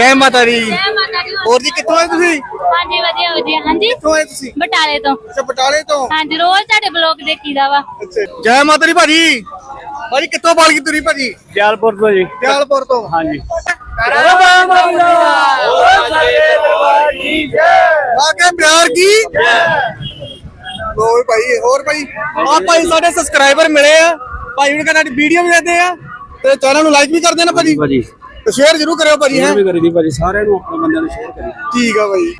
ਜੈ ਮਾਤਾ ਦੀ। ਜੈ ਮਾਤਾ ਦੀ। ਹੋਰ ਜੀ ਕਿੱਥੋਂ ਆਏ ਤੁਸੀਂ? ਹਾਂਜੀ ਵਧੀਆ ਵਧੀਆ। ਹਾਂਜੀ। ਕਿੱਥੋਂ ਆਏ ਤੁਸੀਂ? ਬਟਾਲੇ ਤੋਂ। ਅੱਛਾ ਬਟਾਲੇ ਤੋਂ? ਹਾਂਜੀ ਰੋਜ਼ ਤੁਹਾਡੇ ਬਲੌਗ ਦੇਖੀਦਾ ਵਾ। ਅੱਛਾ। ਜੈ ਮਾਤਾ ਦੀ ਭਾਜੀ। ਭਾਜੀ ਕਿੱਥੋਂ ਬਾਲ ਕੀ ਤੁਰੀ ਭਾਜੀ? ਜਲਪੁਰ ਤੋਂ ਜੀ। ਦਿਆਲਪੁਰ ਤੋਂ। ਹਾਂਜੀ। ਆ ਕੇ ਪਿਆਰ ਕੀ? ਹੋਰ ਭਾਈ ਹੋਰ ਭਾਈ। ਆ ਭਾਈ ਸਾਡੇ ਸਬਸਕ੍ਰਾਈਬਰ ਮਿਲੇ ਆ। ਭਾਈ ਉਹਨਾਂ ਕਹਿੰਦਾ ਵੀਡੀਓ ਵੀ ਦੇਖਦੇ ਆ। ਤੇ ਚੈਨਲ ਨੂੰ ਲਾਈਕ ਵੀ ਕਰਦੇ ਨਾ ਭਾਜੀ। ਭਾਜੀ। ਤੇ ਸ਼ੇਅਰ ਜ਼ਰੂਰ ਕਰਿਓ ਭਾਜੀ ਹੈ। ਇਹ ਵੀ ਕਰੀ ਦੀ ਭਾਜੀ ਸਾਰਿਆਂ ਨੂੰ ਆਪਣੇ ਬੰਦਿਆਂ ਨੂੰ ਸ਼ੇਅਰ ਕਰੀ ਠੀਕ ਆ ਭਾਈ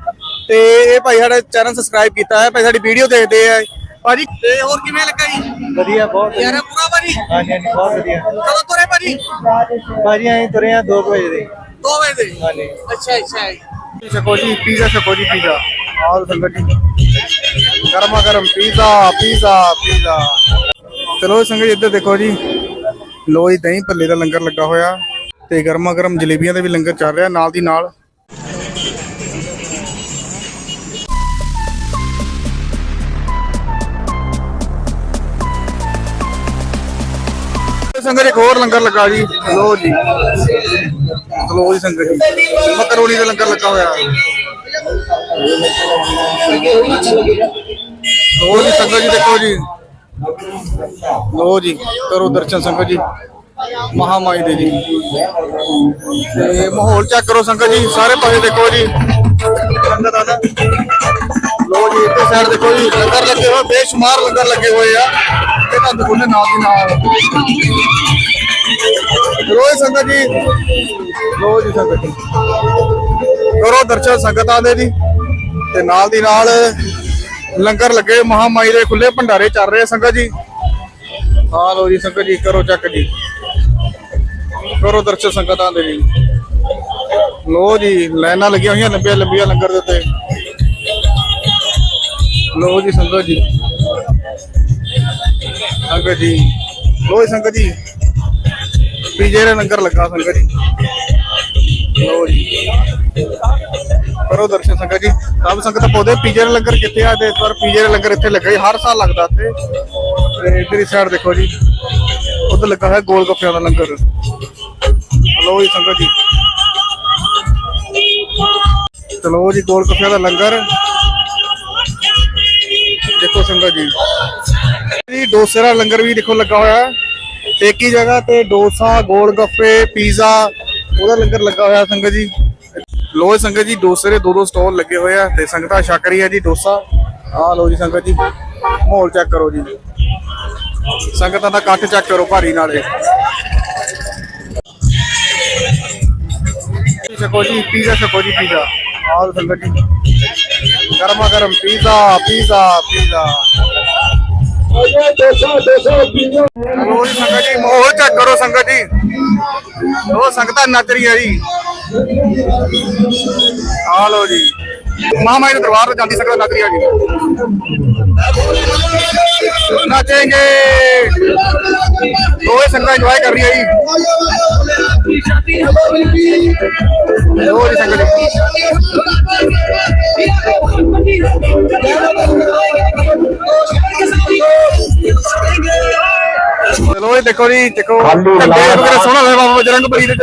ਤੇ ਇਹ ਭਾਈ ਸਾਡਾ ਚੈਨਲ ਸਬਸਕ੍ਰਾਈਬ ਕੀਤਾ ਹੈ ਭਾਈ ਸਾਡੀ ਵੀਡੀਓ ਦੇਖਦੇ ਆ। ਭਾਜੀ ਤੇ ਹੋਰ ਕਿਵੇਂ ਲੱਗਾ ਜੀ? ਵਧੀਆ ਬਹੁਤ ਯਾਰ ਪੂਰਾ ਭਾਜੀ? ਹਾਂਜੀ ਹਾਂਜੀ ਬਹੁਤ ਵਧੀਆ। ਕਦੋਂ ਤੁਰੇ ਭਾਜੀ? ਭਾਜੀ ਅਸੀਂ ਤੁਰੇ ਆ 2 ਵਜੇ ਦੇ। 2 ਵਜੇ ਦੇ? ਹਾਂਜੀ। ਅੱਛਾ ਅੱਛਾ ਜੀ। ਛਕੋ ਜੀ ਪੀਜ਼ਾ ਛਕੋ ਜੀ ਪੀਜ਼ਾ ਆਲ ਸੰਗਤ ਗਰਮਾ ਗਰਮ ਪੀਜ਼ਾ ਪੀਜ਼ਾ ਪੀਜ਼ਾ ਚਲੋ ਸੰਗਤ ਇੱਧਰ ਦੇਖੋ ਜੀ। ਲੋ ਜੀ ਦਹੀਂ ਭੱਲੇ ਦਾ ਲੰਗਰ ਲੱਗਾ ਹੋਇਆ। ਤੇ ਗਰਮਾ ਗਰਮ ਜਲੇਬੀਆਂ ਦਾ ਵੀ ਲੰਗਰ ਚੱਲ ਰਿਹਾ ਨਾਲ ਦੀ ਨਾਲ। ਸੰਗਤ ਇੱਕ ਹੋਰ ਲੰਗਰ ਲੱਗਾ ਜੀ। ਲੋ ਜੀ। ਲੋ ਜੀ ਸੰਗਤ ਜੀ। ਮਕਰੋਨੀ ਦਾ ਲੰਗਰ ਲੱਗਾ ਹੋਇਆ। ਲੋ ਜੀ ਸੰਗਤ ਜੀ, ਦੇਖੋ ਜੀ। ਲੋ ਜੀ, ਕਰੋ ਦਰਸ਼ਨ ਸੰਗਤ ਜੀ। ਮਹਾਮਾਈ ਦੇ ਜੀ। ਤੇ ਮਾਹੌਲ ਚੈੱਕ ਕਰੋ ਸੰਗਤ ਜੀ, ਸਾਰੇ ਪਾਸੇ ਦੇਖੋ ਜੀ। ਲੋ ਜੀ, ਇੱਥੇ ਸਾਈਡ ਦੇਖੋ ਜੀ, ਲੰਗਰ ਲੱਗੇ ਹੋਏ, ਬੇਸ਼ੁਮਾਰ ਲੰਗਰ ਲੱਗੇ ਹੋਏ ਆ। ਇਹ ਤਾਂ ਦੁਕਾਨੇ ਨਾਲ ਦੀ ਨਾਲ। ਰੋਏ ਸੰਗਤ ਜੀ। ਲੋ ਜੀ ਸੰਗਤ ਜੀ। ਕਰੋ ਦਰਸ਼ਨ ਸੰਗਤਾਂ ਦੇ ਜੀ। ਤੇ ਨਾਲ ਦੀ ਨਾਲ ਲੰਗਰ ਲੱਗੇ ਮਹਾਮਾਈ ਦੇ ਖੁੱਲੇ ਭੰਡਾਰੇ ਚੱਲ ਰਹੇ ਸੰਗਤ ਜੀ। ਆ ਲੋ ਜੀ ਸੰਗਤ ਜੀ, ਕਰੋ ਚੱਕ ਜੀ। ਕਰੋ ਦਰਸ਼ਨ ਸੰਗਤਾਂ ਦੇ ਜੀ ਲੋ ਜੀ, ਲਾਈਨਾਂ ਲੱਗੀਆਂ ਹੋਈਆਂ ਲੰਬੀਆਂ ਲੰਬੀਆਂ ਲੰਗਰ ਦੇ ਉੱਤੇ। ਲੋ ਜੀ ਸੰਗਤ ਜੀ। ਸੰਗਤ ਜੀ। ਲੋ ਸੰਗਤ ਜੀ। ਪੀਜੇ ਦੇ ਲੰਗਰ ਲੱਗਾ ਸੰਗਤ ਜੀ। ਲੋ ਜੀ। ਕਰੋ ਦਰਸ਼ਨ ਸੰਗਤ ਜੀ। ਸਭ ਸੰਗਤ ਪੌਦੇ ਪੀਜੇ ਦੇ ਲੰਗਰ ਕਿੱਥੇ ਆ? ਤੇ ਇਸ ਵਾਰ ਪੀਜੇ ਦੇ ਲੰਗਰ ਇੱਥੇ ਲੱਗਾ ਜੀ। ਹਰ ਸਾਲ ਲੱਗਦਾ ਇੱਥੇ। ਤੇ ਇਧਰ ਸਾਈਡ ਦੇਖੋ ਜੀ। ਉਧਰ ਲੱਗਾ ਹੋਇਆ ਗੋਲ ਗੱਪਿਆਂ ਦਾ ਲੰਗਰ। ਲੋ ਜੀ, ਸੰਗਤ ਜੀ। ਚਲੋ ਜੀ, ਗੋਲ ਗੱਪਿਆਂ ਦਾ ਲੰਗਰ। ਦੇਖੋ ਸੰਗਤ ਜੀ। ਜੀ, ਡੋਸੇ ਦਾ ਲੰਗਰ ਵੀ ਦੇਖੋ ਲੱਗਾ ਹੋਇਆ। ਹੈ ਇੱਕ ਹੀ ਜਗ੍ਹਾ ਤੇ ਡੋਸਾ, ਗੋਲ ਗੱਪੇ, ਪੀਜ਼ਾ, ਉਹਦਾ ਲੰਗਰ ਲੱਗਾ ਹੋਇਆ ਸੰਗਤ ਜੀ। ਲੋ ਸੰਗਤ ਜੀ, ਡੋਸੇ ਦੇ ਦੋ ਦੋ ਸਟਾਲ ਲੱਗੇ ਹੋਏ ਆ ਤੇ ਸੰਗਤਾਂ ਛਕ ਰਹੀ ਹੈ ਜੀ, ਡੋਸਾ। ਆਹ ਲੋ ਜੀ, ਸੰਗਤ ਜੀ। ਮਾਹੌਲ ਚੈੱਕ ਕਰੋ ਜੀ। ਸੰਗਤਾਂ ਦਾ ਕੱਟ ਚੈੱਕ ਕਰੋ ਭਾਰੀ ਨਾਲੇ। ਛਕੋ ਜੀ ਪੀਜ਼ਾ ਛਕੋ ਜੀ ਪੀਜ਼ਾ ਆਹ ਸੰਗਤ ਜੀ। ਗਰਮਾ ਗਰਮ ਪੀਜ਼ਾ ਪੀਜ਼ਾ ਪੀਜ਼ਾ ਚਲੋ ਜੀ ਸੰਗਤ ਜੀ, ਮਾਹੌਲ ਚੈੱਕ ਕਰੋ ਸੰਗਤ ਜੀ। ਉਹ ਸੰਗਤਾਂ ਨੱਚ ਰਹੀ ਜੀ। ਆ ਲੋ ਜੀ। ਮਹਾਮਾਈ ਦੇ ਦਰਬਾਰ ਤੋਂ ਜਾਂਦੀ ਸੰਗਤ ਨੱਚ ਰਹੀ ਹੈ ਜੀ ਨੱਚेंगे ਦੋਵੇਂ ਸੰਗਤਾਂ ਇੰਜੋਏ ਕਰ ਰਹੀ ਹੈ ਜੀ ਜੀ ਸੰਗਤ। ਚਲੋ ਇਹ ਦੇਖੋ ਜੀ ਦੇਖੋ। ਝੰਡੇ ਵਗੈਰਾ ਸੋਹਣਾ ਹੋਇਆ ਬਾਬਾ ਬਜਰੰਗ ਬਲੀ ਦੇ।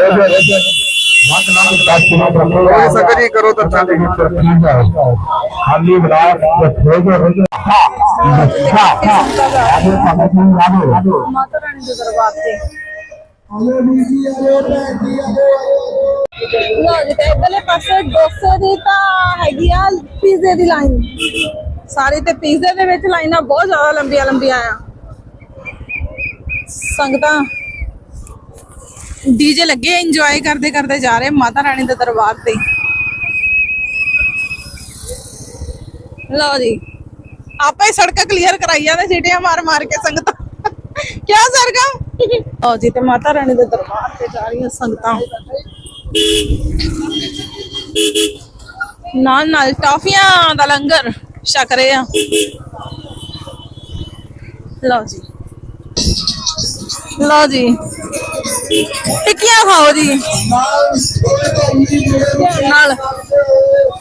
ਅੱਛਾ ਆਗੇ ਸੰਗਤ ਨੂੰ ਲਾਓ ਮਾਤਾ ਰਾਣੀ ਦੇ ਦਰਬਾਰ ਤੇ। ਲੋ ਜੀ ਤੇ ਇਧਰਲੇ ਪਾਸੇ ਡੋਸੇ ਦੀ ਤਾਂ ਹੈਗੀ ਆ ਪੀਜ਼ੇ ਦੀ ਲਾਈਨ। ਸਾਰੇ ਤੇ ਪੀਜ਼ੇ ਦੇ ਵਿੱਚ ਲਾਈਨਾਂ ਬਹੁਤ ਜ਼ਿਆਦਾ ਲੰਬੀਆਂ ਲੰਬੀਆਂ ਆ। ਸੰਗਤਾਂ ਡੀਜੇ ਲੱਗੇ ਇੰਜੋਏ ਕਰਦੇ ਕਰਦੇ ਜਾ ਰਹੇ ਮਾਤਾ ਰਾਣੀ ਦੇ ਦਰਬਾਰ ਤੇ। ਲਓ ਜੀ, ਆਪਾਂ ਹੀ ਸੜਕਾਂ ਕਲੀਅਰ ਕਰਾਈ ਜਾਂਦੇ ਸੀਟੀਆਂ ਮਾਰ ਮਾਰ ਕੇ ਸੰਗਤਾਂ। ਕਿਆ ਸਰਗਮ ਲਓ ਜੀ, ਤੇ ਮਾਤਾ ਰਾਣੀ ਦੇ ਦਰਬਾਰ ਤੇ ਜਾ ਰਹੀਆਂ ਸੰਗਤਾਂ। ਨਾਲ ਨਾਲ ਟਾਫੀਆਂ ਦਾ ਲੰਗਰ ਛਕ ਰਹੇ ਆ। ਲਓ ਜੀ। ਲਓ ਜੀ। ਟਿੱਕੀਆਂ ਖਾਓ ਜੀ। ਨਾਲ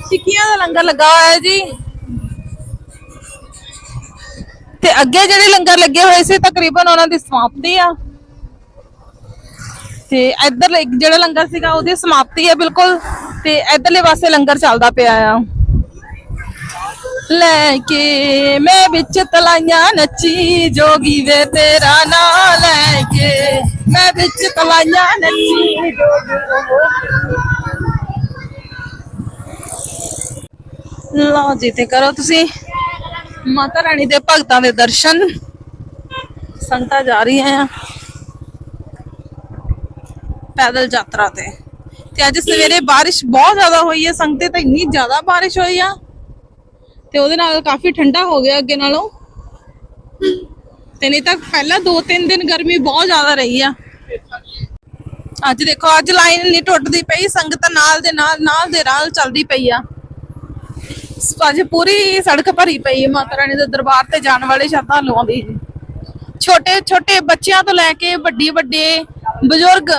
ਟਿੱਕੀਆਂ ਦਾ ਲੰਗਰ ਲੱਗਾ ਹੋਇਆ ਹੈ ਜੀ। ਤੇ ਅੱਗੇ ਜਿਹੜੇ ਲੰਗਰ ਲੱਗੇ ਹੋਏ ਸੀ, ਤਕਰੀਬਨ ਉਹਨਾਂ ਦੀ ਸਮਾਪਤੀ ਆ। ਤੇ ਇੱਧਰ ਜਿਹੜਾ ਲੰਗਰ ਸੀਗਾ, ਉਹਦੀ ਸਮਾਪਤੀ ਹੈ ਬਿਲਕੁਲ। ਤੇ ਇਧਰਲੇ ਪਾਸੇ ਲੰਗਰ ਚੱਲਦਾ ਪਿਆ ਆ। ਲੈ ਕੇ ਮੈਂ ਵਿੱਚ ਤਲਾਈਆਂ ਨੱਚੀ ਜੋਗੀ ਵੇ ਤੇਰਾ ਨਾਂ ਲੈ ਕੇ। ਮੈਂ ਵਿੱਚ ਤਲਾਈਆਂ ਨੱਚੀ ਲਓ ਜੀ ਤੇ ਕਰੋ ਤੁਸੀਂ। ਮਾਤਾ ਰਾਣੀ ਦੇ ਭਗਤਾਂ ਦੇ ਦਰਸ਼ਨ। ਸੰਗਤਾਂ ਜਾ ਰਹੀਆਂ ਆ। ਪੈਦਲ ਯਾਤਰਾ ਤੇ। ਤੇ ਅੱਜ ਸਵੇਰੇ ਬਾਰਿਸ਼ ਬਹੁਤ ਜ਼ਿਆਦਾ ਹੋਈ ਹੈ ਸੰਗਤੇ ਤਾਂ ਇੰਨੀ ਜ਼ਿਆਦਾ ਬਾਰਿਸ਼ ਹੋਈ ਆ। ਤੇ ਉਹਦੇ ਨਾਲ ਕਾਫੀ ਠੰਡਾ ਹੋ ਗਿਆ ਅੱਗੇ ਨਾਲੋਂ। ਤੇ ਨਹੀਂ ਤਾਂ ਪਹਿਲਾਂ 2-3 ਦਿਨ ਗਰਮੀ ਬਹੁਤ ਜ਼ਿਆਦਾ ਰਹੀ ਆ। ਅੱਜ ਦੇਖੋ, ਅੱਜ ਲਾਈਨ ਨਹੀਂ ਟੁੱਟਦੀ ਪਈ, ਸੰਗਤ ਨਾਲ ਦੇ ਨਾਲ ਨਾਲ ਦੇ ਨਾਲ ਚੱਲਦੀ ਪਈ ਆ। ਅੱਜ ਪੂਰੀ ਸੜਕ ਭਰੀ ਪਈ ਹੈ ਮਾਤਾ ਰਾਣੀ ਦੇ ਦਰਬਾਰ ਤੇ ਜਾਣ ਵਾਲੇ ਸ਼ਰਧਾਲੂਆਂ ਦੀ ਛੋਟੇ ਛੋਟੇ ਬੱਚਿਆਂ ਤੋਂ ਲੈ ਕੇ ਵੱਡੀ, ਵੱਡੇ ਬਜ਼ੁਰਗ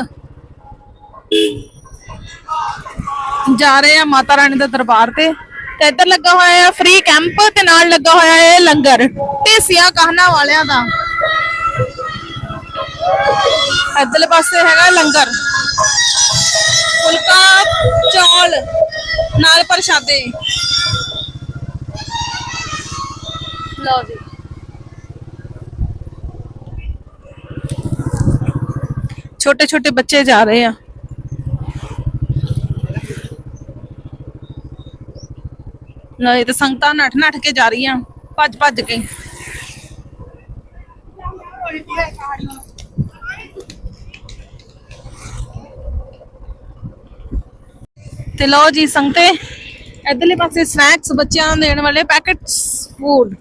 ਜਾ ਰਹੇ ਆ ਮਾਤਾ ਰਾਣੀ ਦੇ ਦਰਬਾਰ ਤੇ। ਤੇ ਇੱਧਰ ਲੱਗਾ ਹੋਇਆ ਹੈ ਫ੍ਰੀ ਕੈਂਪ ਤੇ ਨਾਲ ਲੱਗਾ ਹੋਇਆ ਹੈ ਲੰਗਰ। ਢੇਸੀਆਂ ਕਾਹਨਾ ਵਾਲਿਆਂ ਦਾ? ਇੱਧਰਲੇ ਪਾਸੇ ਹੈਗਾ ਲੰਗਰ। ਫੁਲਕਾ, ਚੌਲ, ਨਾਲ ਪ੍ਰਸ਼ਾਦੇ। ਲਓ ਜੀ। ਛੋਟੇ ਛੋਟੇ ਬੱਚੇ ਜਾ ਰਹੇ ਆ। ਨਾ ਇਹ ਸੰਗਤਾਂ ਨੱਠ ਨੱਠ ਕੇ ਜਾ ਰਹੀਆਂ, ਭੱਜ ਭੱਜ ਕੇ। ਤੇ ਲਓ ਜੀ ਸੰਗਤੇ, ਇਧਰਲੇ ਪਾਸੇ ਸਨੈਕਸ ਬੱਚਿਆਂ ਨੂੰ ਦੇਣ ਵਾਲੇ ਪੈਕੇਟਸ ਫੂਡ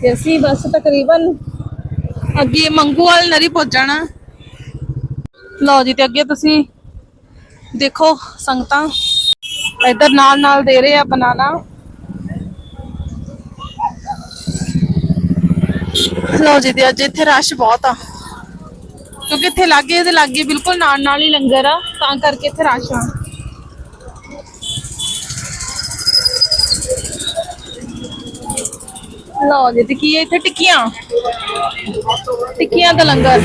ਤੇ ਅਸੀਂ ਬਸ ਤਕਰੀਬਨ ਅੱਗੇ ਮੰਗੂ ਮੰਗੂਵਾਲ ਨਰੀ ਪਹੁੰਚਣਾ ਲਓ ਜੀ, ਤੇ ਅੱਗੇ ਤੁਸੀਂ ਦੇਖੋ ਸੰਗਤਾਂ ਇੱਧਰ ਨਾਲ ਨਾਲ ਦੇ ਰਹੇ ਆ ਬਨਾਨਾ। ਲਓ ਜੀ, ਤੇ ਅੱਜ ਇੱਥੇ ਰਸ਼ ਬਹੁਤ ਆ। ਕਿਉਂਕਿ ਇੱਥੇ ਲਾਗੇ ਇਹਦੇ ਲਾਗੇ ਬਿਲਕੁਲ ਨਾਲ ਨਾਲ ਹੀ ਲੰਗਰ ਆ, ਤਾਂ ਕਰਕੇ ਇੱਥੇ ਰਸ਼ ਆ। ਲਓ ਜੀ, ਤੇ ਕੀ ਹੈ ਇੱਥੇ? ਟਿੱਕੀਆਂ। ਟਿੱਕੀਆਂ ਦਾ ਲੰਗਰ।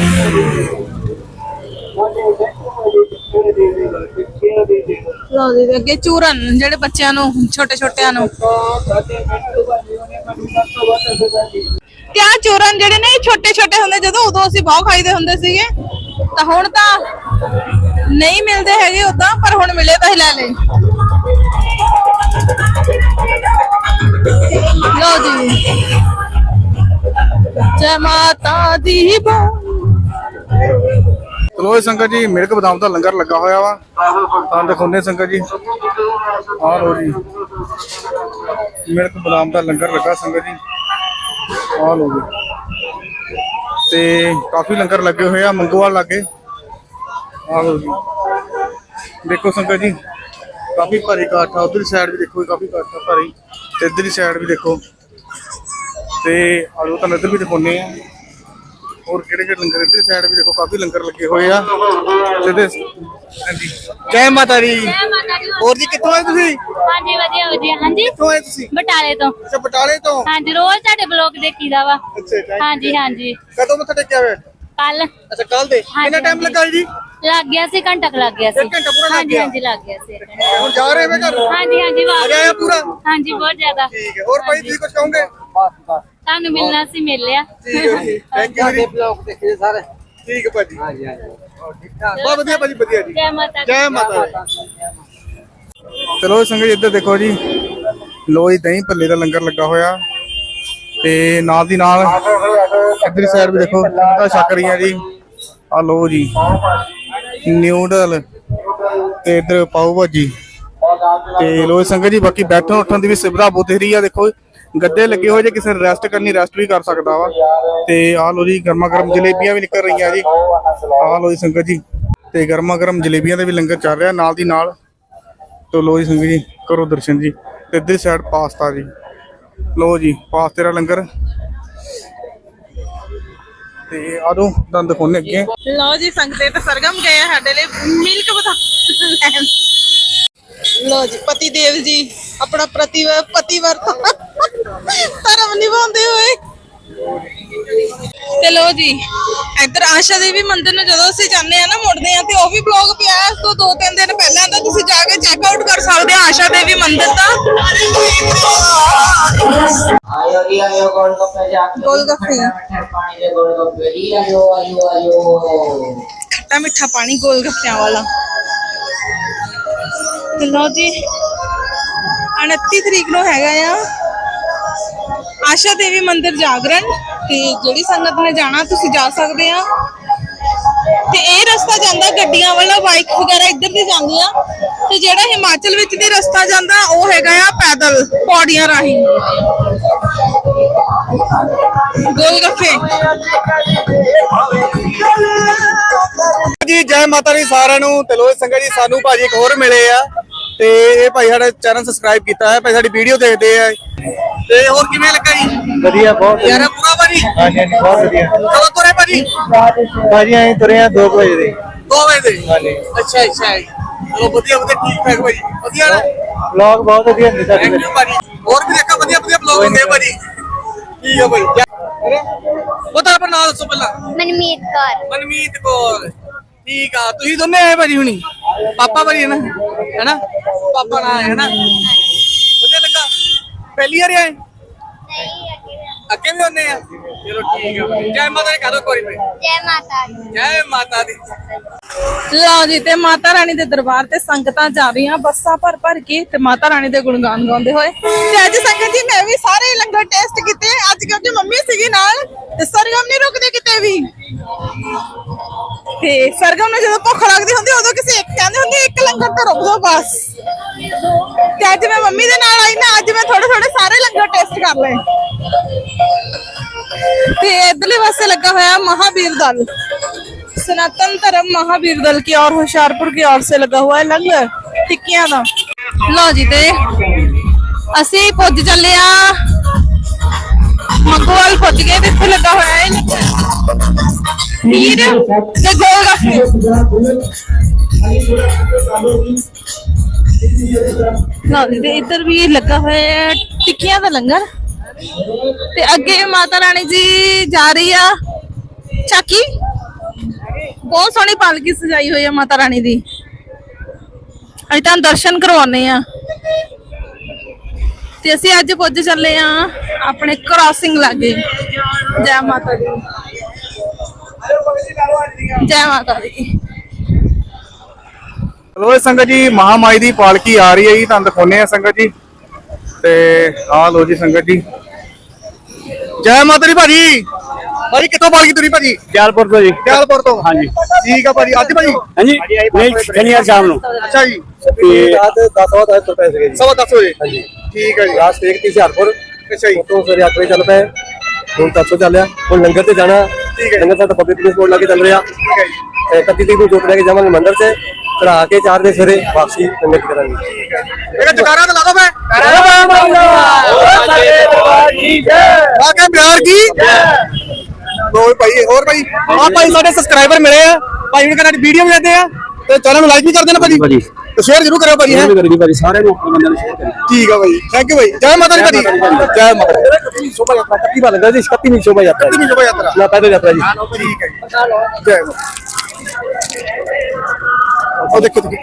ਲਓ ਜੀ ਅੱਗੇ ਚੂਰਨ, ਜਿਹੜੇ ਬੱਚਿਆਂ ਨੂੰ, ਛੋਟੇ ਛੋਟਿਆਂ ਨੂੰ। ਤੇ ਆਹ ਚੂਰਨ ਜਿਹੜੇ ਨੇ ਛੋਟੇ ਛੋਟੇ ਹੁੰਦੇ, ਜਦੋਂ ਉਦੋਂ ਅਸੀਂ ਬਹੁਤ ਖਾਈਦੇ ਹੁੰਦੇ ਸੀਗੇ। ਤਾਂ ਹੁਣ ਤਾਂ ਨਹੀਂ ਮਿਲਦੇ ਹੈਗੇ ਉਦਾਂ, ਪਰ ਹੁਣ ਮਿਲੇ ਤਾਂ ਹੀ ਲੈ ਲਏ। ਲਓ ਜੀ। ਜੈ ਮਾਤਾ ਦੀ ਬੋ ਚਲੋ ਸੰਗਤ ਜੀ, ਮਿਲਕ ਬਦਾਮ ਦਾ ਲੰਗਰ ਲੱਗਾ ਹੋਇਆ ਵਾ। ਤਾਂ ਦਿਖਾਉਂਦੇ ਸੰਗਤ ਜੀ। ਆਹ ਲੋ ਜੀ। ਮਿਲਕ ਬਦਾਮ ਦਾ ਲੰਗਰ ਲੱਗਾ ਸੰਗਤ ਜੀ। ਆਹ ਲੋ ਜੀ। ਤੇ ਕਾਫੀ ਲੰਗਰ ਲੱਗੇ ਹੋਏ ਆ ਮੰਗੋਵਾਲ ਲਾਗੇ। ਆਹ ਲੋ ਜੀ। ਦੇਖੋ ਸੰਗਤ ਜੀ, ਕਾਫੀ ਭਾਰੀ ਇਕੱਠ ਆ। ਉਧਰ ਸਾਈਡ ਵੀ ਦੇਖੋ, ਕਾਫੀ ਇਕੱਠ ਆ ਭਾਰੀ। ਤੇ ਇੱਧਰ ਸਾਈਡ ਵੀ ਦੇਖੋ। ਤੇ ਆਲੂ ਤਾਂ ਇੱਧਰ ਵੀ ਦਿਖਾਉਂਦੇ ਆ। ਹੋਰ ਕਿਹੜੇ ਕਿਹੜੇ ਲੰਗਰ ਇੱਧਰ ਸਾਈਡ ਵੀ ਦੇਖੋ ਕਾਫੀ ਲੰਗਰ ਲੱਗੇ ਹੋਏ ਆ। ਤੇ ਹਾਂਜੀ। ਜੈ ਮਾਤਾ ਦੀ। ਜੈ ਮਾਤਾ ਦੀ। ਹੋਰ ਜੀ ਕਿੱਥੋਂ ਆਏ ਤੁਸੀਂ? ਹਾਂਜੀ ਵਧੀਆ ਵਧੀਆ। ਹਾਂਜੀ। ਕਿੱਥੋਂ ਆਏ ਤੁਸੀਂ? ਬਟਾਲੇ ਤੋਂ। ਅੱਛਾ ਬਟਾਲੇ ਤੋਂ? ਹਾਂਜੀ ਰੋਜ਼ ਤੁਹਾਡੇ ਬਲੌਗ ਦੇਖੀਦਾ ਵਾ। ਅੱਛਾ ਹਾਂਜੀ ਹਾਂਜੀ। ਕਦੋਂ ਮੱਥਾ ਟੇਕਿਆ ਵੇ? ਕੱਲ ਅੱਛਾ ਕੱਲ ਦੇ। ਕਿੰਨਾ ਟਾਈਮ। ਲੱਗਾ ਜੀ? ਲੱਗ ਗਿਆ ਸੀ ਘੰਟਾ ਕੁ ਲੱਗ ਗਿਆ ਸੀ। ਇੱਕ ਘੰਟਾ ਪੂਰਾ ਲੱਗ ਗਿਆ? ਹਾਂਜੀ ਲੱਗ ਗਿਆ ਸੀ। ਹੁਣ ਜਾ ਰਹੇ ਵੇ ਘਰ? ਹਾਂਜੀ ਹਾਂਜੀ ਵਾਹ। ਆਇਆ ਪੂਰਾ? ਹਾਂਜੀ ਬਹੁਤ ਜ਼ਿਆਦਾ। ਠੀਕ ਹੈ। ਹੋਰ ਭਾਈ ਤੁਸੀਂ ਕੁਝ ਕਹੋਗੇ? ਤੁਹਾਨੂੰ ਮਿਲਣਾ ਸੀ ਮਿਲ ਲਿਆ। ਠੀਕ ਹੈ ਜੀ। ਥੈਂਕ ਯੂ ਜੀ। ਬਲੌਗ ਦੇਖੇ ਸਾਰੇ। ਠੀਕ ਹੈ ਭਾਜੀ। ਹਾਂਜੀ ਹਾਂਜੀ। ਬਹੁਤ ਵਧੀਆ ਭਾਜੀ ਵਧੀਆ ਜੀ। ਜੈ ਮਾਤਾ ਦੀ। ਜੈ ਮਾਤਾ ਦੀ। ਚਲੋ ਸੰਗਤ ਜੀ ਇੱਧਰ ਦੇਖੋ ਜੀ। ਲੋ ਜੀ ਦਹੀਂ ਭੱਲੇ ਦਾ ਲੰਗਰ ਲੱਗਾ ਹੋਇਆ। ਤੇ ਨਾਲ ਦੀ ਨਾਲ ਇੱਧਰ ਸਾਈਡ ਵੀ ਦੇਖੋ ਤਾਂ ਛਕ ਰਹੀਆਂ ਜੀ। ਆ ਲੋ ਜੀ ਨਿਊਡਲ ਤੇ ਇੱਧਰ ਪਾਉ ਭਾਜੀ। ਤੇ ਲੋ ਸੰਗਤ ਜੀ ਬਾਕੀ ਬੈਠਣ ਉੱਠਣ ਦੀ ਵੀ ਸੁਵਿਧਾ ਬਹੁਤ ਰਹੀ ਆ ਦੇਖੋ। ਗੱਦੇ ਲੱਗੇ ਹੋਏ ਜੇ, ਕਿਸੇ ਨੇ ਰੈਸਟ ਕਰਨੀ ਰੈਸਟ ਵੀ ਕਰ ਸਕਦਾ ਵਾ। ਤੇ ਆ ਲੋ ਜੀ ਗਰਮਾ ਗਰਮ ਜਲੇਬੀਆਂ ਵੀ ਨਿਕਲ ਰਹੀਆਂ ਜੀ। ਆ ਲੋ ਜੀ ਸੰਗਤ ਜੀ, ਤੇ ਗਰਮਾ ਗਰਮ ਜਲੇਬੀਆਂ ਦਾ ਵੀ ਲੰਗਰ ਚੱਲ ਰਿਹਾ ਨਾਲ ਦੀ ਨਾਲ। ਤੋ ਲੋ ਜੀ ਸੰਗਤ ਜੀ, ਕਰੋ ਦਰਸ਼ਨ ਜੀ। ਤੇ ਇੱਧਰ ਸਾਈਡ ਪਾਸਤਾ ਜੀ। ਲੋ ਜੀ, ਪਾਸਤੇ ਦਾ ਲੰਗਰ। ਤੇ ਆਦੋ ਦੰਦ ਦਿਖਾਉਣੇ ਅੱਗੇ। ਲਓ ਜੀ ਸੰਗਤੇ ਤੇ ਸਰਗਮ ਗਏ ਸਾਡੇ ਲਈ। ਮਿਲਕ ਬਤਾ ਲੈਣ। ਲਓ ਜੀ, ਪਤੀ ਦੇਵ ਜੀ, ਆਪਣਾ ਪ੍ਰਤੀ ਪਤੀਵਰਤਾ ਨਿਭਾਉਂਦੇ ਹੋਏ। ਤੇ ਲੋ ਜੀ ਇੱਧਰ ਆਸ਼ਾ ਦੇਵੀ ਮੰਦਿਰ ਨੂੰ ਜਦੋਂ ਅਸੀਂ ਜਾਂਦੇ ਆ ਨਾ ਮੁੜਦੇ ਆ ਤੇ ਉਹ ਵੀ ਬਲੌਗ ਪਿਆ ਉਸ ਤੋਂ ਦੋ ਤਿੰਨ ਦਿਨ ਪਹਿਲਾਂ ਤਾਂ ਤੁਸੀਂ ਜਾ ਕੇ ਚੈੱਕ ਆਊਟ ਕਰ ਸਕਦੇ ਆ ਆਸ਼ਾ ਦੇਵੀ ਮੰਦਿਰ ਦਾ ਗੋਲ ਗੱਪੇ ਖੱਟਾ ਮਿੱਠਾ ਪਾਣੀ ਗੋਲ ਗੱਪਿਆਂ ਵਾਲਾ। ਤੇ ਲੋ ਜੀ 29 ਤਰੀਕ ਨੂੰ ਹੈਗਾ ਆ ਆਸ਼ਾ ਦੇਵੀ ਮੰਦਿਰ ਜਾਗਰਣ, ਤੇ ਜਿਹੜੀ ਸੰਗਤ ਨੇ ਜਾਣਾ, ਤੁਸੀਂ ਜਾ ਸਕਦੇ ਆ। ਤੇ ਇਹ ਰਸਤਾ ਜਾਂਦਾ ਗੱਡੀਆਂ ਵਾਲਾ ਬਾਈਕ ਵਗੈਰਾ ਇੱਧਰ ਦੀ ਜਾਂਦੀਆਂ। ਤੇ ਜਿਹੜਾ ਹਿਮਾਚਲ ਵਿੱਚ ਦੀ ਰਸਤਾ ਜਾਂਦਾ, ਉਹ ਹੈਗਾ ਆ ਪੈਦਲ, ਪੌੜੀਆਂ ਰਾਹੀਂ। ਗੋਲ ਜੀ, ਜੈ ਮਾਤਾ ਦੀ ਸਾਰਿਆਂ ਨੂੰ ਤੇ ਲੋਕ ਸੰਗਤ ਜੀ, ਸਾਨੂੰ ਭਾਜੀ ਇੱਕ ਹੋਰ ਮਿਲੇ ਆ। ਤੇ ਇਹ ਭਾਈ ਸਾਡਾ ਚੈਨਲ ਸਬਸਕ੍ਰਾਈਬ ਕੀਤਾ ਹੈ, ਭਾਈ ਸਾਡੀ ਵੀਡੀਓ ਦੇਖਦੇ ਆ। ਤੇ ਹੋਰ ਕਿਵੇਂ ਲੱਗਾ ਜੀ? ਵਧੀਆ ਬਹੁਤ ਯਾਰ ਪੂਰਾ ਭਾਜੀ? ਹਾਂਜੀ ਹਾਂਜੀ ਬਹੁਤ ਵਧੀਆ। ਕਦੋਂ ਤੁਰੇ ਭਾਜੀ? ਭਾਜੀ ਅਸੀਂ ਤੁਰੇ ਆ 2 ਵਜੇ ਦੇ। 2 ਵਜੇ ਦੇ? ਹਾਂਜੀ। ਅੱਛਾ ਅੱਛਾ ਜੀ। ਚਲੋ ਵਧੀਆ ਵਧੀਆ ਠੀਕ ਠਾਕ ਭਾਜੀ। ਵਧੀਆ ਨਾ? ਵਲੌਗ ਬਹੁਤ ਵਧੀਆ ਹੁੰਦੇ ਥੈਂਕ ਸਾਡੇ ਯੂ ਭਾਜੀ। ਹੋਰ ਵੀ ਦੇਖਾ ਵਧੀਆ ਵਧੀਆ ਬਲੌਗ ਹੁੰਦੇ ਆ ਭਾਜੀ। ਠੀਕ ਆ ਭਾਈ ਉਹ ਤਾਂ ਆਪਣਾ ਨਾਮ ਦੱਸੋ ਪਹਿਲਾਂ। ਮਨਮੀਤ ਕੌਰ। ਮਨਮੀਤ ਕੌਰ। ਠੀਕ ਆ। ਤੁਸੀਂ ਦੋਨੇ ਆਏ ਭਾਜੀ ਹੁਣੀ? ਪਾਪਾ ਭਾਜੀ ਹੈ ਨਾ? ਹੈਨਾ ਪਾਪਾ ਨਾਲ ਹੈ ਨਾ? ਵਧੀਆ ਲੱਗਾ? ਪਹਿਲੀ ਵਾਰ ਆਏ? ਅੱਗੇ ਵੀ ਹੁੰਨੇ ਆ? ਚਲੋ ਠੀਕ ਆ। ਜੈ ਮਾਤਾ ਦੀ ਕਹਦੋ ਕੋਈ ਭਾਈ ਜੈ ਮਾਤਾ ਦੀ। ਜੈ ਮਾਤਾ ਦੀ। ਲਓ ਜੀ ਤੇ ਮਾਤਾ ਰਾਣੀ ਦੇ ਦਰਬਾਰ ਤੇ ਸੰਗਤਾਂ ਜਾ ਰਹੀਆਂ ਬੱਸਾਂ ਭਰ ਭਰ ਕੇ ਤੇ ਮਾਤਾ ਰਾਣੀ ਦੇ ਗੁਣਗਾਨ ਗਾਉਂਦੇ ਹੋਏ। ਤੇ ਅੱਜ ਸੰਗਤ ਜੀ ਮੈਂ ਵੀ ਸਾਰੇ ਲੰਗਰ ਟੇਸਟ ਕੀਤੇ। ਅੱਜ ਕਿਉਂਕਿ ਮੰਮੀ ਸੀਗੀ ਨਾਲ ਤੇ ਸਰਗਮ ਨਹੀਂ ਰੁਕਦੇ ਕਿਤੇ ਵੀ। ਤੇ ਸਰਗਮ ਨੂੰ ਜਦੋਂ ਭੁੱਖ ਲੱਗਦੀ ਹੁੰਦੀ ਉਦੋਂ ਕਿਸੇ ਇੱਕ ਕਹਿੰਦੇ ਹੁੰਦੇ ਇੱਕ ਲੰਗਰ ਤੇ ਰੁਕ ਜਾਓ ਬਸ ਤੇ ਅੱਜ ਮੈਂ ਮੰਮੀ ਦੇ ਨਾਲ ਆਈ ਨਾ ਅੱਜ ਮੈਂ ਥੋੜੇ ਥੋੜੇ ਸਾਰੇ ਲੰਗਰ ਟੇਸਟ ਕਰ ਲਏ ਤੇ ਇਧਰਲੇ ਪਾਸੇ ਲੱਗਾ ਹੋਇਆ ਮਹਾਵੀਰ ਦਲ सनातन धर्म महावीर दल की और होशियारपुर की ओर से लगा हुआ है लंगर टिक्कियां ਦਾ ਲਓ ਜੀ ਤੇ ਅਸੀਂ ਪੁੱਜ ਚੱਲੇ ਆ ਮੰਗੋਵਾਲ ਪੁੱਜ ਗਏ ਤੇ ਇੱਥੇ ਲੱਗਾ ਹੋਇਆ ਹੈ ਵੀਰ ਤੇ ਗੋਲ ਗੱਪੇ ਲਓ ਜੀ ਤੇ ਇੱਧਰ ਵੀ ਲੱਗਾ ਹੋਇਆ ਹੈ, ਟਿੱਕੀਆਂ ਦਾ ਲੰਗਰ। ਤੇ ਅੱਗੇ ਮਾਤਾ ਰਾਣੀ ਜੀ ਜਾ ਰਹੀ ਆ। ਚਾਕੀ ਬਹੁਤ ਸੋਹਣੀ ਪਾਲਕੀ ਸਜਾਈ ਹੋਈ ਹੈ ਮਾਤਾ ਰਾਣੀ ਦੀ। ਅਸੀਂ ਤਾਂ ਦਰਸ਼ਨ ਕਰਵਾਉਣੇ ਆ। ਤੇ ਅਸੀਂ ਅੱਜ ਪੁੱਜ ਚੱਲੇ ਆ ਆਪਣੇ ਕ੍ਰਾਸਿੰਗ ਲਾਗੇ। ਜੈ ਮਾਤਾ ਦੀ। ਜੈ ਮਾਤਾ ਦੀ। ਚਲੋ ਇਹ ਸੰਗਤ ਜੀ ਮਹਾਮਾਈ ਦੀ ਪਾਲਕੀ ਆ ਰਹੀ ਹੈ ਜੀ ਤੁਹਾਨੂੰ ਦਿਖਾਉਨੇ ਆ ਸੰਗਤ ਜੀ। ਤੇ ਆ ਲੋ ਜੀ ਸੰਗਤ ਜੀ। ਜੈ ਮਾਤਾ ਦੀ ਭਾਜੀ। ਭਾਜੀ ਕਿੱਥੋਂ ਪਾਲਕੀ ਤੁਰੀ ਭਾਜੀ? ਜਲਪੁਰ ਤੋਂ ਜੀ। ਗਿਆਲਪੁਰ ਤੋਂ? ਹਾਂਜੀ। ਠੀਕ ਆ ਭਾਜੀ ਅੱਜ ਭਾਜੀ? ਹਾਂਜੀ ਨਹੀਂ ਸ਼ਨੀਵਾਰ ਸ਼ਾਮ ਨੂੰ। ਅੱਛਾ ਜੀ। ਤੇ ਰਾਤ 10 ਵਜੇ ਤੱਕ ਪੈ ਸਕੇ ਜੀ। ਸਵਾ ਦਸ ਵਜੇ? ਹਾਂਜੀ। ਠੀਕ ਹੈ ਜੀ। ਰਾਤ ਤੇਕ ਤੀ ਹਜ਼ਾਰਪੁਰ ਅੱਛਾ ਜੀ। ਤੋਂ ਸਵੇਰੇ 8 ਵਜੇ ਚੱਲ ਪਏ। ਹੁਣ ਤੱਕ ਚੱਲਿਆ। ਹੁਣ ਲੰਗਰ ਤੇ ਜਾਣਾ। ਲੰਗਰ ਸਾਡਾ ਪਬਲਿਕ ਟ੍ਰਾਂਸਪੋਰਟ ਲਾ ਕੇ ਚੱਲ ਰਿਹਾ। ਠੀਕ ਹੈ ਜੀ ਤੇ 31 ਤਰੀਕ ਨੂੰ ਜੋਤ ਲੈ ਕੇ ਜਾਵਾਂਗੇ ਮੰਦਿਰ ਤੇ ਚੜਾ ਕੇ 4 ਵਜੇ ਸਵੇਰੇ ਵਾਪਸੀ ਲੰਗਰ ਚ ਕਰਾਂਗੇ। ਇਹ ਜਗਾਰਾ ਤਾਂ ਲਾ ਦੋ ਮੈਂ। ਆ ਕੇ ਪਿਆਰ ਕੀ? ਹੋਰ ਭਾਈ ਹੋਰ ਭਾਈ? ਆ ਭਾਈ ਸਾਡੇ ਸਬਸਕ੍ਰਾਈਬਰ ਮਿਲੇ ਆ। ਭਾਈ ਉਹਨਾਂ ਸਾਡੀ ਵੀਡੀਓ ਵੀ ਦੇਖਦੇ ਆ। ਤੇ ਚੈਨਲ ਨੂੰ ਲਾਈਕ ਵੀ ਕਰ ਦੇਣਾ ਭਾਜੀ। ਭਾਜੀ। ਤੇ ਸ਼ੇਅਰ ਜ਼ਰੂਰ ਕਰਿਓ ਭਾਜੀ ਹੈਂ। ਕਰੀ ਭਾਜੀ ਸਾਰਿਆਂ ਨੂੰ ਆਪਣੇ ਬੰਦਿਆਂ ਨੂੰ ਸ਼ੇਅਰ ਕਰੀ ਠੀਕ ਆ ਭਾਈ ਥੈਂਕ ਯੂ ਭਾਈ ਜੈ ਮਾਤਾ ਦੀ ਭਾਜੀ ਜੈ ਮਾਤਾ ਦੀ। ਸ਼ੋਭਾ ਯਾਤਰਾ ਕੱਤੀ ਵਾਲਾ ਲੰਗਰ ਜੀ 31 ਨਹੀਂ ਸ਼ੋਭਾ ਯਾਤਰਾ। ਕਿੰਨੀ ਸ਼ੋਭਾ ਯਾਤਰਾ। ਨਾ ਪੈਦਲ ਯਾਤਰਾ ਜੀ। ਠੀਕ ਹੈ ਜੀ। ਜੈ ਮਾਤਾ ਉਹ ਦੇਖੋ ਤੁਸੀਂ।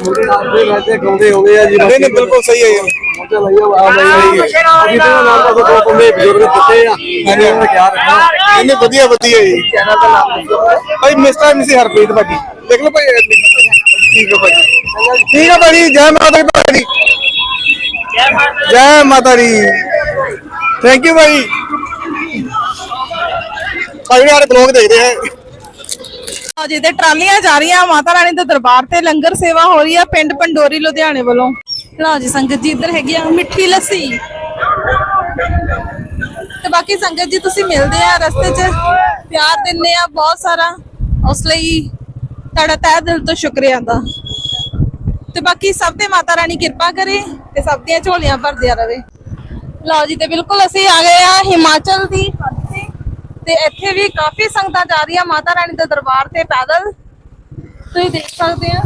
ਮੁੰਡੇ ਨਾਲ ਦੇ ਵੈਸੇ ਗਾਉਂਦੇ ਹੋਵੇ ਆ ਜੀ ਨਹੀਂ ਨਹੀਂ ਬਿਲਕੁਲ ਸਹੀ ਹੈ ਇਹ। ਮੋਟਾ ਲਈਆ ਆ ਲਈ ਅਸੀਂ ਤੇ ਨਾਲ ਦਾ ਦੋ ਪੰਦੇ ਬਜ਼ੁਰਗ ਦਿੱਤੇ ਆ। ਹਾਂਜੀ। ਉਹਨਾਂ ਦਾ ਖਿਆਲ ਰੱਖਣਾ। ਨਹੀਂ ਨਹੀਂ ਵਧੀਆ ਵਧੀਆ ਜੀ। ਚੈਨਲ ਦਾ ਨਾਮ ਭਾਈ ਮਿਸਟਰ ਮਿਸੀ ਹਰਪ੍ਰੀਤ ਭਾਜੀ ਦੇਖ ਲਓ ਭਾਈ ਇਹ ਠੀਕ ਹੈ ਭਾਜੀ। ਠੀਕ ਹੈ ਭਾਜੀ ਜੈ ਮਾਤਾ ਦੀ ਭਾਜੀ ਜੈ। ਮਾਤਾ ਦੀ। ਥੈਂਕ ਯੂ ਭਾਈ ਭਾਈ ਨੇ ਬਲੌਗ ਦੇਖਦੇ ਆ। ਲਓ ਜੀ ਤੇ ਟਰਾਲੀਆਂ ਜਾ ਰਹੀਆਂ ਮਾਤਾ ਰਾਣੀ ਦੇ ਦਰਬਾਰ ਤੇ ਲੰਗਰ ਸੇਵਾ ਹੋ ਰਹੀ ਆ ਪਿੰਡ ਪੰਡੋਰੀ ਲੁਧਿਆਣੇ ਵੱਲੋਂ। ਲਓ ਜੀ ਸੰਗਤ ਜੀ ਇੱਧਰ ਹੈਗੀ ਆ ਮਿੱਠੀ ਲੱਸੀ। ਤੇ ਬਾਕੀ ਸੰਗਤ ਜੀ ਤੁਸੀਂ ਮਿਲਦੇ ਆ ਰਸਤੇ 'ਚ ਪਿਆਰ ਦਿੰਦੇ ਆ ਬਹੁਤ ਸਾਰਾ ਉਸ ਲਈ ਤੁਹਾਡਾ ਤਹਿ ਦਿਲ ਤੋਂ ਸ਼ੁਕਰੀਆ ਦਾ ਤੇ ਬਾਕੀ ਸਭ ਤੇ ਮਾਤਾ ਰਾਣੀ ਕਿਰਪਾ ਕਰੇ ਤੇ ਸਭ ਦੀਆਂ ਝੋਲੀਆਂ ਭਰਦਿਆ ਰਵੇ। ਲਓ ਜੀ, ਤੇ ਬਿਲਕੁਲ ਅਸੀਂ ਆ ਗਏ ਆ ਹਿਮਾਚਲ ਦੀ ਹੱਦ ਤੇ ਤੇ ਇੱਥੇ ਵੀ ਕਾਫੀ ਸੰਗਤਾਂ ਜਾ ਰਹੀਆਂ ਮਾਤਾ ਰਾਣੀ ਦੇ ਦਰਬਾਰ ਤੇ ਪੈਦਲ। ਤੁਸੀਂ ਦੇਖ ਸਕਦੇ ਆ।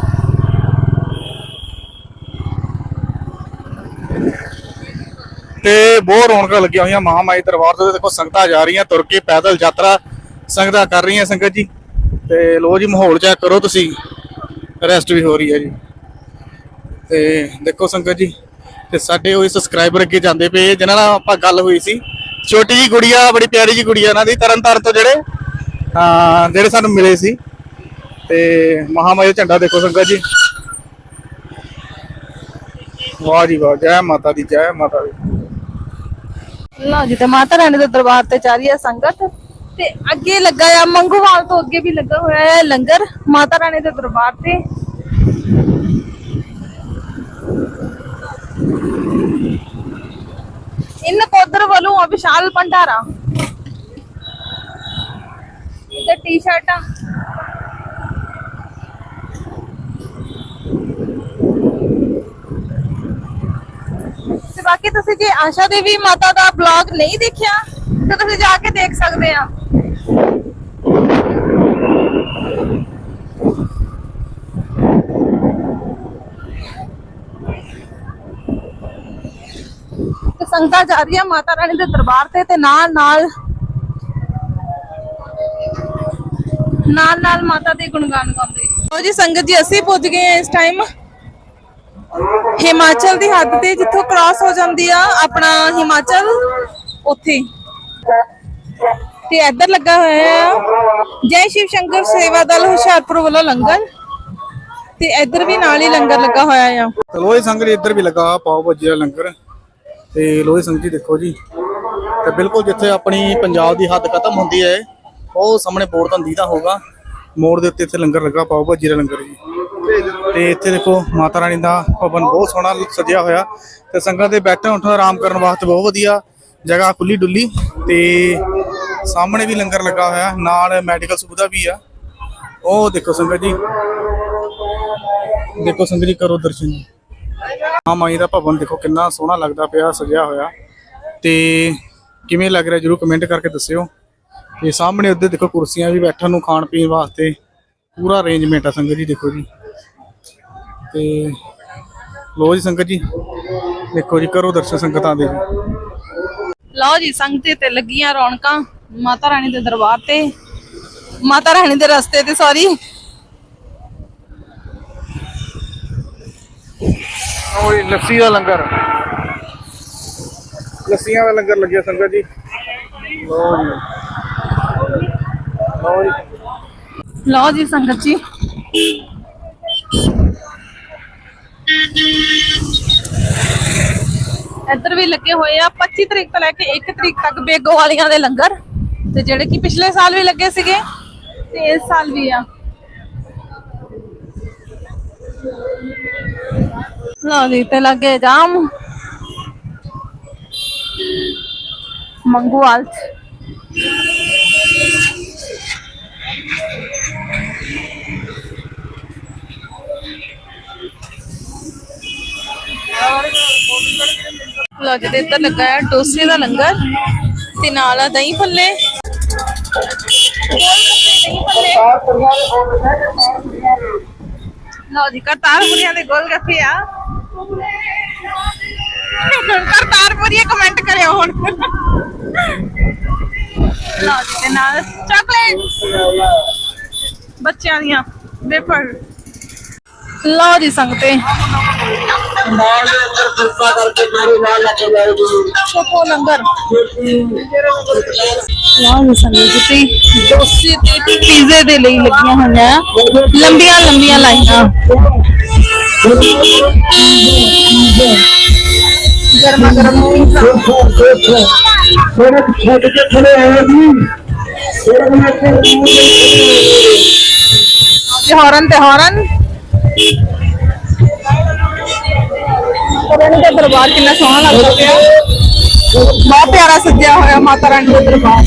ਤੇ ਬਹੁਤ ਰੌਣਕਾਂ ਲੱਗੀਆਂ ਹੋਈਆਂ ਮਹਾਮਾਈ ਦਰਬਾਰ ਤੇ। ਦੇਖੋ, ਸੰਗਤਾਂ ਜਾ ਰਹੀਆਂ, ਤੁਰ ਕੇ ਪੈਦਲ ਯਾਤਰਾ ਸੰਗਤਾਂ ਕਰ ਰਹੀਆਂ ਸੰਗਤ ਜੀ। ਤੇ ਲੋ ਜੀ ਮਾਹੌਲ ਚੈੱਕ ਕਰੋ ਤੁਸੀਂ। ਰੈਸਟ ਵੀ ਹੋ ਰਹੀ ਹੈ ਜੀ। ਤੇ ਦੇਖੋ ਸੰਗਤ ਜੀ, ਤੇ ਸਾਡੇ ਉਹ ਸਬਸਕ੍ਰਾਈਬਰ ਅੱਗੇ ਜਾਂਦੇ ਪਏ ਜਿਨ੍ਹਾਂ ਨਾਲ ਆਪਾਂ ਗੱਲ ਹੋਈ ਸੀ। ਛੋਟੀ ਜੀ ਗੁੜੀਆ, ਬੜੀ ਪਿਆਰੀ ਜੀ ਗੁੜੀਆ ਇਹਨਾਂ ਦੀ, ਤਰਨਤਾਰਨ ਤੋਂ ਜਿਹੜੇ ਹਾਂ ਜਿਹੜੇ ਸਾਨੂੰ ਮਿਲੇ ਸੀ। ਤੇ ਮਹਾਮਾਈ ਝੰਡਾ ਦੇਖੋ ਸੰਗਤ ਜੀ। ਵਾਹ ਜੀ ਵਾਹ, ਜੈ ਮਾਤਾ ਦੀ, ਜੈ ਮਾਤਾ ਦੀ। ਲਓ ਜੀ, ਤੇ ਮਾਤਾ ਰਾਣੀ ਦੇ ਦਰਬਾਰ ਤੇ ਜਾ ਰਹੀ ਹੈ ਸੰਗਤ। ਤੇ ਅੱਗੇ ਲੱਗਾ ਆ, ਮੰਗੂਵਾਲ ਤੋਂ ਅੱਗੇ ਵੀ ਲੱਗਾ ਹੋਇਆ ਹੈ ਲੰਗਰ, ਮਾਤਾ ਰਾਣੀ ਦੇ ਦਰਬਾਰ ਤੇ। ਇਨ ਕੋਦਰ ਵੱਲੋਂ ਆ ਵਿਸ਼ਾਲ ਭੰਡਾਰਾ। ਤੇ ਟੀ-ਸ਼ਰਟਾਂ। ਤੇ ਬਾਕੀ ਤੁਸੀਂ ਜੇ ਆਸ਼ਾ ਦੇਵੀ ਮਾਤਾ ਦਾ ਬਲੌਗ ਨਹੀਂ ਦੇਖਿਆ, ਤਾਂ ਤੁਸੀਂ ਜਾ ਕੇ ਦੇਖ ਸਕਦੇ ਆ। ਸੰਗਤਾਂ ਜਾ ਰਹੀਆਂ ਮਾਤਾ ਰਾਣੀ ਦੇ ਦਰਬਾਰ ਤੇ ਤੇ ਨਾਲ ਨਾਲ ਨਾਲ ਨਾਲ ਮਾਤਾ ਦੇ ਗੁਣਗਾਨ ਗਾਉਂਦੇ। ਲਓ ਜੀ, ਸੰਗਤ ਜੀ, ਅਸੀਂ ਪੁੱਜ ਗਏ ਹਾਂ ਇਸ ਟਾਈਮ ਹਿਮਾਚਲ ਦੀ ਹੱਦ ਤੇ ਜਿੱਥੋਂ ਕ੍ਰਾਸ ਹੋ ਜਾਂਦੀ ਆ, ਆਪਣਾ ਹਿਮਾਚਲ, ਉੱਥੇ। ਤੇ ਇੱਧਰ ਲੱਗਾ ਹੋਇਆ ਆ, ਜੈ ਸ਼ਿਵ ਸ਼ੰਕਰ ਸੇਵਾ ਦਲ ਹੁਸ਼ਿਆਰਪੁਰ ਵੱਲੋਂ ਲੰਗਰ। ਤੇ ਇੱਧਰ ਵੀ ਨਾਲ ਹੀ ਲੰਗਰ ਲੱਗਾ ਹੋਇਆ ਆ। ਤੇ ਲੋਹੇ ਸੰਗਤ ਇੱਧਰ ਵੀ ਲੱਗਾ, ਪਾਓ ਭਾਜੀ ਦਾ ਲੰਗਰ। ਤੇ ਲੋਹੇ ਸਿੰਘ ਜੀ ਦੇਖੋ ਜੀ। ਤੇ ਬਿਲਕੁਲ ਜਿੱਥੇ ਆਪਣੀ ਪੰਜਾਬ ਦੀ ਹੱਦ ਖਤਮ ਹੁੰਦੀ ਹੈ, ਉਹ ਸਾਹਮਣੇ ਬੋਰਡ ਤਾਂ ਦੀਦਾ ਹੋਊਗਾ। ਮੋੜ ਦੇ ਉੱਤੇ ਇੱਥੇ ਲੰਗਰ ਲੱਗਾ ਪਾਓ ਭਾਜੀ ਦਾ ਲੰਗਰ ਜੀ। ਤੇ ਇੱਥੇ ਦੇਖੋ ਮਾਤਾ ਰਾਣੀ ਦਾ ਭਵਨ ਬਹੁਤ ਸੋਹਣਾ ਸਜਿਆ ਹੋਇਆ। ਤੇ ਸੰਗਤ ਦੇ ਬੈਠਣ ਉੱਠਣ ਆਰਾਮ ਕਰਨ ਵਾਸਤੇ ਬਹੁਤ ਵਧੀਆ ਜਗ੍ਹਾ ਖੁੱਲੀ ਡੁੱਲੀ। ਤੇ ਸਾਹਮਣੇ ਵੀ ਲੰਗਰ ਲੱਗਾ ਹੋਇਆ, ਨਾਲ ਮੈਡੀਕਲ ਸੁਵਿਧਾ ਵੀ ਆ। ਉਹ ਦੇਖੋ ਸੰਗਤ ਜੀ। ਦੇਖੋ ਸੰਗਤ ਜੀ ਕਰੋ ਦਰਸ਼ਨ। ਜੀ ਮਾਈ ਦਾ ਭਵਨ ਦੇਖੋ ਕਿੰਨਾ ਸੋਹਣਾ ਲੱਗਦਾ ਪਿਆ, ਸਜਿਆ ਹੋਇਆ। ਤੇ ਕਿਵੇਂ ਲੱਗ ਰਿਹਾ ਜਰੂਰ ਕਮੈਂਟ ਕਰਕੇ ਦੱਸਿਓ। ਤੇ ਸਾਹਮਣੇ ਉੱਧਰ ਦੇਖੋ ਕੁਰਸੀਆਂ ਵੀ ਬੈਠਣ ਨੂੰ ਖਾਣ ਪੀਣ ਵਾਸਤੇ ਪੂਰਾ ਅਰੇਂਜਮੈਂਟ ਆ ਸੰਗਤ ਜੀ, ਦੇਖੋ ਜੀ। ਤੇ ਲੋ ਜੀ ਸੰਗਤ ਜੀ, ਦੇਖੋ ਜੀ, ਕਰੋ ਦਰਸ਼ਨ ਸੰਗਤਾਂ ਦੇ। ਲਓ ਜੀ, ਸੰਗਤੇ ਤੇ ਲੱਗੀਆਂ ਰੌਣਕਾਂ। ਮਾਤਾ ਰਾਣੀ ਦੇ ਦਰਬਾਰ ਤੇ। ਮਾਤਾ ਰਾਣੀ ਦੇ ਰਸਤੇ ਤੇ ਸੌਰੀ ਔਰ ਇਹ ਲੱਸੀ ਦਾ ਲੰਗਰ। ਲੱਸੀਆਂ ਦਾ ਲੰਗਰ ਲੱਗਿਆ ਸੰਗਤ ਜੀ। ਲੋ ਜੀ। ਲੋ ਜੀ। ਲਓ ਜੀ ਸੰਗਤ ਜੀ। ਇੱਧਰ ਵੀ ਲੱਗੇ ਹੋਏ ਆ 25 ਤਰੀਕ ਤੋਂ ਲੈ ਕੇ 1 ਤਰੀਕ ਤੱਕ ਬੇਗੋ ਵਾਲੀਆਂ ਦੇ ਲੰਗਰ। ਤੇ ਜਿਹੜੇ ਕਿ ਪਿਛਲੇ ਸਾਲ ਵੀ ਲੱਗੇ ਸੀਗੇ ਤੇ ਇਸ ਸਾਲ ਵੀ ਆ। ਲਓ ਜੀ ਤੇ ਲੱਗੇ ਜਾਮ ਮੰਗੂਵਾਲ ਲਓ ਜੀ ਤੇ ਇੱਧਰ ਲੱਗਾ ਹੈ, ਡੋਸੇ ਦਾ ਲੰਗਰ ਤੇ ਨਾਲ ਆ ਦਹੀਂ ਭੱਲੇ। ਲਓ ਜੀ ਕਰਤਾਰਪੁਰੀਆਂ ਦੇ ਗੋਲ ਗੱਪੇ ਆ। ਕਰਤਾਰਪੁਰੀਆ ਕਮੈਂਟ ਕਰਿਓ ਹੁਣ। ਲਓ ਜੀ ਤੇ ਨਾਲ ਚਾਕਲੇਟ ਬੱਚਿਆਂ ਦੀਆਂ ਵੇਫਰ ਲਓ ਜੀ ਸੰਗਤੇ। ਨਾਲ ਦੇ ਅੰਦਰ ਕਿਰਪਾ ਕਰਕੇ ਮੇਰੇ ਨਾਲ ਲੈ ਕੇ ਜਾਏਗੀ ਛੋਟੋ ਲੰਗਰ। ਲਓ ਜੀ ਸੰਗਤ ਜੀ ਡੋਸੇ ਤੇ ਪੀਜ਼ੇ ਦੇ ਲਈ ਲੱਗੀਆਂ ਹੋਈਆਂ। ਲੰਬੀਆਂ ਲੰਬੀਆਂ ਲਾਈਨਾਂ। ਗਰਮਾ ਗਰਮ ਸੜਕ ਛੱਡ ਕੇ ਖੜੇ ਆਏ ਜੀ। ਸੜਕ ਨਾਲ ਤੇ ਹੌਰਨ ਤੇ ਹੌਰਨ ਦਰਬਾਰ ਕਿੰਨਾ ਸੋਹਣਾ ਲੱਗਦਾ ਪਿਆ। ਬਹੁਤ ਪਿਆਰਾ ਸੱਜਿਆ ਹੋਇਆ ਮਾਤਾ ਰਾਣੀ ਦਾ ਦਰਬਾਰ।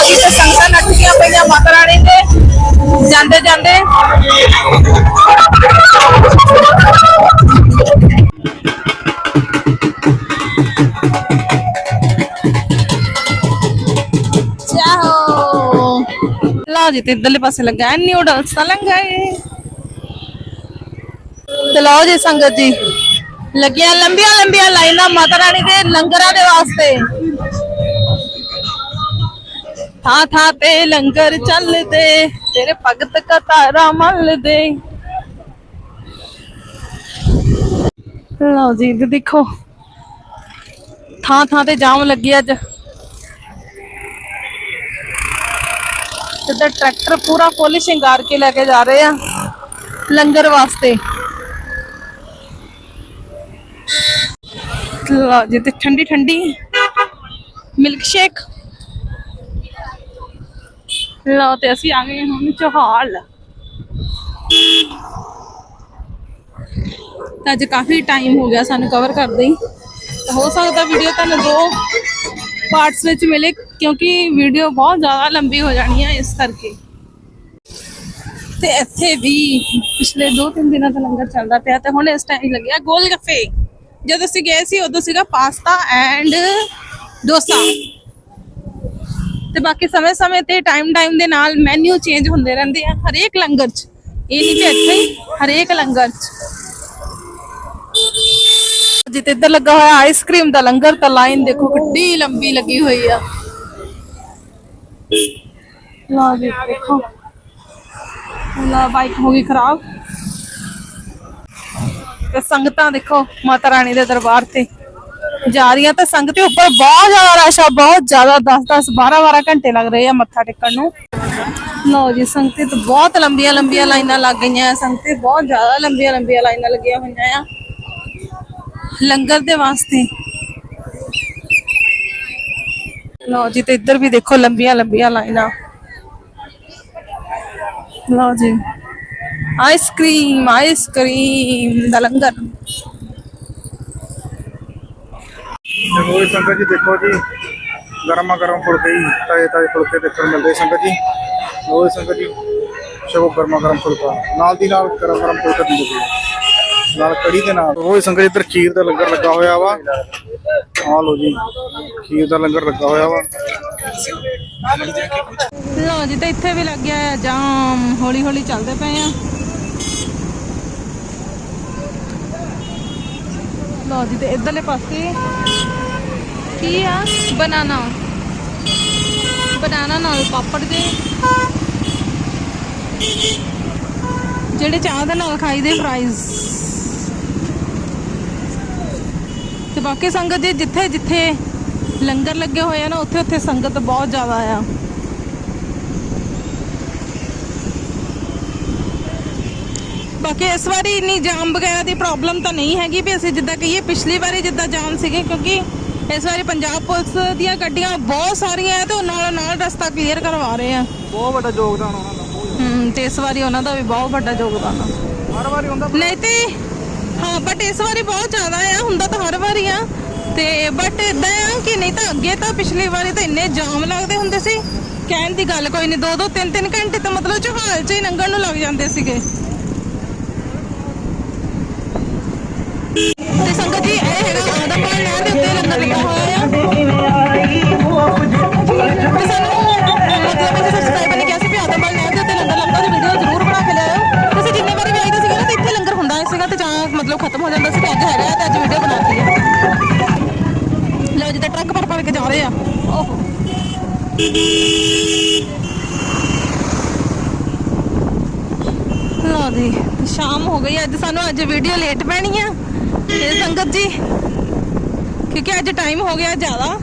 ਜੀ ਤੇ ਸੰਗਤਾਂ ਨੱਠੀਆਂ ਪਈਆਂ ਮਾਤਾ ਰਾਣੀ ਦੇ ਜਾਂਦੇ ਜਾਂਦੇ। ਚਾਹੋ ਲਓ ਜੀ, ਤੇ ਇਧਰਲੇ ਪਾਸੇ ਲੱਗਾ ਹੈ ਨਿਊਡਲਸ ਦਾ ਲੰਗਰ ਤੇ ਲਓ ਜੀ, ਸੰਗਤ ਜੀ, ਲੱਗੀਆਂ ਲੰਬੀਆਂ ਲੰਬੀਆਂ ਲਾਈਨਾਂ ਮਾਤਾ ਰਾਣੀ ਦੇ ਲੰਗਰਾਂ ਦੇ ਵਾਸਤੇ। ਥਾਂ ਥਾਂ ਤੇ ਲੰਗਰ ਚੱਲਦੇ, ਤੇਰੇ ਭਗਤ ਕਤਾਰਾ ਮੱਲਦੇ। ਲਓ ਜੀ ਇਹ ਦੇਖੋ। ਥਾਂ ਥਾਂ ਤੇ ਜਾਮ ਲੱਗੀ ਅੱਜ। ਤੇ ਟਰੈਕਟਰ ਪੂਰਾ ਫੁੱਲ ਸ਼ਿੰਗਾਰ ਕੇ ਲੈ ਕੇ ਜਾ ਰਹੇ ਆ ਲੰਗਰ ਵਾਸਤੇ। ਲਓ ਜੀ ਤੇ ਠੰਡੀ ਠੰਡੀ ਮਿਲਕ ਸ਼ੇਕ ਲਓ ਤੇ ਅਸੀਂ ਆ ਗਏ ਹੁਣ ਚੌਹਾਲ ਤਾਂ ਅੱਜ ਕਾਫੀ ਟਾਈਮ ਹੋ ਗਿਆ ਸਾਨੂੰ ਕਵਰ ਕਰਦੇ ਹੀ। ਹੋ ਸਕਦਾ ਵੀਡੀਓ ਤੁਹਾਨੂੰ ਦੋ ਪਾਰਟਸ ਵਿੱਚ ਮਿਲੇ, ਕਿਉਂਕਿ ਵੀਡੀਓ ਬਹੁਤ ਜ਼ਿਆਦਾ ਲੰਬੀ ਹੋ ਜਾਣੀ ਹੈ ਇਸ ਕਰਕੇ। ਤੇ ਇੱਥੇ ਵੀ ਪਿਛਲੇ 2-3 ਦਿਨਾਂ ਤੋਂ ਲੰਗਰ ਚੱਲਦਾ ਪਿਆ ਤੇ ਹੁਣ ਇਸ ਟਾਈਮ ਲੱਗਿਆ ਗੋਲ ਗੱਫੇ। ਜਦੋਂ ਅਸੀਂ ਗਏ ਸੀ ਉਦੋਂ ਸੀਗਾ ਪਾਸਤਾ ਐਂਡ ਡੋਸਾ। ਤੇ ਬਾਕੀ ਸਮੇਂ-ਸਮੇਂ ਤੇ ਟਾਈਮ-ਟਾਈਮ ਦੇ ਨਾਲ ਮੈਨੂ ਚੇਂਜ ਹੁੰਦੇ ਰਹਿੰਦੇ ਆ ਹਰੇਕ ਲੰਗਰ 'ਚ। ਇਹ ਨਹੀਂ ਕਿ ਇੱਥੇ ਹੀ, ਹਰੇਕ ਲੰਗਰ 'ਚ। ਜਿੱਤੇ ਇੱਧਰ ਲੱਗਾ ਹੋਇਆ ਆਈਸਕ੍ਰੀਮ ਦਾ ਲੰਗਰ, ਤਾਂ ਲਾਈਨ ਦੇਖੋ ਕਿੱਡੀ ਲੰਬੀ ਲੱਗੀ ਹੋਈ ਆ। ਲਓ ਜੀ, ਦੇਖੋ। ਲਾ ਬਾਈਕ ਹੋ ਗਈ ਖਰਾਬ। ਤੇ ਸੰਗਤਾਂ ਦੇਖੋ, ਮਾਤਾ ਰਾਣੀ ਦੇ ਦਰਬਾਰ ਤੇ। ਜਾ ਰਹੀਆਂ ਤੇ ਸੰਗਤ ਦੇ ਉੱਪਰ ਬਹੁਤ ਜ਼ਿਆਦਾ ਰਸ਼ ਆ, ਬਹੁਤ ਜ਼ਿਆਦਾ 10 10 12 12 ਘੰਟੇ ਲੱਗ ਰਹੇ ਆ ਮੱਥਾ ਟੇਕਣ ਨੂੰ। ਲਓ ਜੀ, ਸੰਗਤੇ ਤੇ ਬਹੁਤ ਲੰਬੀਆਂ ਲੰਬੀਆਂ ਲਾਈਨਾਂ ਲੱਗ ਗਈਆਂ ਸੰਗਤੇ ਬਹੁਤ ਜ਼ਿਆਦਾ ਲੰਬੀਆਂ ਲੰਬੀਆਂ ਲਾਈਨਾਂ ਲੱਗੀਆਂ ਹੋਈਆਂ ਆ। ਲੰਗਰ ਦੇ ਵਾਸਤੇ। ਲਓ ਜੀ, ਤੇ ਇੱਧਰ ਵੀ ਦੇਖੋ ਲੰਬੀਆਂ ਲੰਬੀਆਂ ਲਾਈਨਾਂ। ਲਓ ਜੀ ਆਈਸਕ੍ਰੀਮ ਆਈਸਕ੍ਰੀਮ ਦਾ ਲੰਗਰ। ਦੇਖੋ ਸੰਗਤ ਜੀ ਦੇਖੋ ਜੀ, ਗਰਮਾ ਗਰਮ ਫੁਲਕੇ ਹੀ ਤਾਏ ਤਾਏ ਫੁਲਕੇ ਦੇਖਣ ਮਿਲਦੇ ਸੰਗਤ ਜੀ। ਉਹ ਸੰਗਤ ਜੀ, ਸ਼ਗੋ ਗਰਮਾ ਗਰਮ ਫੁਲਕਾ। ਨਾਲ ਦੀ ਨਾਲ ਗਰਮ ਗਰਮ ਫੁਲਕਾ ਦਿੰਦੇ ਜੀ ਨਾਲ ਕੜੀ ਦੇ ਨਾਲ। ਉਹ ਸੰਗਤ ਜੀ, ਇੱਧਰ ਖੀਰ ਦਾ ਲੰਗਰ ਲੱਗਾ ਹੋਇਆ ਵਾ। ਆ ਲੋ ਜੀ, ਖੀਰ ਦਾ ਲੰਗਰ ਲੱਗਾ ਹੋਇਆ ਵਾ। ਲਓ ਜੀ, ਤੇ ਇੱਥੇ ਵੀ ਲੱਗ ਗਿਆ ਆ ਜਾਮ। ਹੌਲੀ ਹੌਲੀ ਚੱਲਦੇ ਪਏ ਆ। ਲਓ ਜੀ, ਤੇ ਇਧਰਲੇ ਪਾਸੇ ਕੀ ਆ? ਬਨਾਨਾ। ਬਨਾਨਾ ਨਾਲ ਪਾਪੜ ਦੇ। ਜਿਹੜੇ ਚਾਹ ਦੇ ਨਾਲ ਖਾਈਦੇ ਫਰਾਈਜ਼ ਤੇ ਬਾਕੀ ਸੰਗਤ ਦੇ ਜਿੱਥੇ ਜਿੱਥੇ ਲੰਗਰ ਲੱਗੇ ਹੋਏ ਆ ਨਾ ਉੱਥੇ ਉੱਥੇ ਸੰਗਤ ਬਹੁਤ ਜ਼ਿਆਦਾ ਆ। ਬਾਕੀ ਇਸ ਵਾਰੀ ਇੰਨੀ ਜਾਮ ਵਗੈਰਾ ਦੀ ਪ੍ਰੋਬਲਮ ਤਾਂ ਨਹੀਂ ਹੈਗੀ ਵੀ ਅਸੀਂ ਜਿੱਦਾਂ ਕਹੀਏ ਪਿਛਲੀ ਵਾਰੀ ਜਿੱਦਾਂ ਜਾਮ ਸੀਗੇ ਕਿਉਂਕਿ ਇਸ ਵਾਰੀ ਪੰਜਾਬ ਪੁਲਿਸ ਦੀਆਂ ਗੱਡੀਆਂ ਬਹੁਤ ਸਾਰੀਆਂ ਆ ਤੇ ਉਹ ਨਾਲ ਨਾਲ ਰਸਤਾ ਕਲੀਅਰ ਕਰਵਾ ਰਹੇ ਆ। ਬਹੁਤ ਵੱਡਾ ਯੋਗਦਾਨ ਉਹਨਾਂ ਦਾ ਹੂੰ ਤੇ ਇਸ ਵਾਰੀ ਉਹਨਾਂ ਦਾ ਵੀ ਬਹੁਤ ਵੱਡਾ ਯੋਗਦਾਨ ਆ। ਹਰ ਵਾਰੀ ਹੁੰਦਾ ਨਹੀਂ ਤੇ ਹਾਂ ਬਟ ਇਸ ਵਾਰੀ ਬਹੁਤ ਜ਼ਿਆਦਾ ਆ ਹੁੰਦਾ ਤਾਂ ਹਰ ਵਾਰੀ ਆ। ਤੇ ਬਟ ਇਦਾਂ ਆ ਕਿ ਨਹੀਂ ਤਾਂ ਅੱਗੇ ਤਾਂ ਪਿਛਲੀ ਵਾਰੀ ਤਾਂ ਇੰਨੇ ਜਾਮ ਲੱਗਦੇ ਹੁੰਦੇ ਸੀ। ਕਹਿਣ ਦੀ ਗੱਲ ਕੋਈ ਨਹੀਂ ਦੋ ਦੋ ਤਿੰਨ ਤਿੰਨ ਘੰਟੇ ਤਾਂ ਮਤਲਬ ਚੌਹਾਲ 'ਚ ਹੀ ਲੰਘਣ ਨੂੰ ਲੱਗ ਜਾਂਦੇ ਸੀਗੇ ਤੇ ਸੰਗਤ ਜੀ ਇਹ ਹੈਗਾ ਆਦਮਪੁਰ ਨਹਿਰ ਦੇ ਉੱਤੇ ਲੰਗਰ ਲੱਗਾ ਹੋਇਆ ਆ। ਤੇ ਸਾਨੂੰ ਮਤਲਬ ਅਸੀਂ ਸਬਸਕ੍ਰਾਈਬਰ ਨੇ ਕਿਹਾ ਸੀ ਵੀ ਆਦਮਪੁਰ ਨਹਿਰ ਦੇ ਉੱਤੇ ਲੰਗਰ ਲੱਗਦਾ ਤੇ ਵੀਡੀਓ ਜ਼ਰੂਰ ਬਣਾ ਕੇ ਲਿਆਓ ਤੇ ਜਿੰਨੇ ਵਾਰੀ ਵੀ ਆਈਦੇ ਸੀਗੇ ਨਾ, ਤੇ ਇੱਥੇ ਲੰਗਰ ਹੁੰਦਾ ਸੀਗਾ ਤੇ ਜਾਂ ਮਤਲਬ ਖਤਮ ਹੋ ਜਾਂਦਾ ਸੀ, ਤੇ ਅੱਜ ਹੈਗਾ ਤੇ ਅੱਜ ਵੀਡੀਓ ਬਣਾਤੀ ਹੈ ਲਓ ਜਿੱਦਾਂ ਟਰੱਕ ਭਰ ਭਰ ਕੇ ਜਾ ਰਹੇ ਆ। ਓਹੋ। ਲਓ ਜੀ। ਸ਼ਾਮ ਹੋ ਗਈ, ਅੱਜ ਸਾਨੂੰ ਅੱਜ ਵੀਡੀਓ ਲੇਟ ਪੈਣੀ ਆ। ਤੇ ਸੰਗਤ ਜੀ, ਕਿਉਂਕਿ ਅੱਜ ਟਾਈਮ ਹੋ ਗਿਆ ਜ਼ਿਆਦਾ।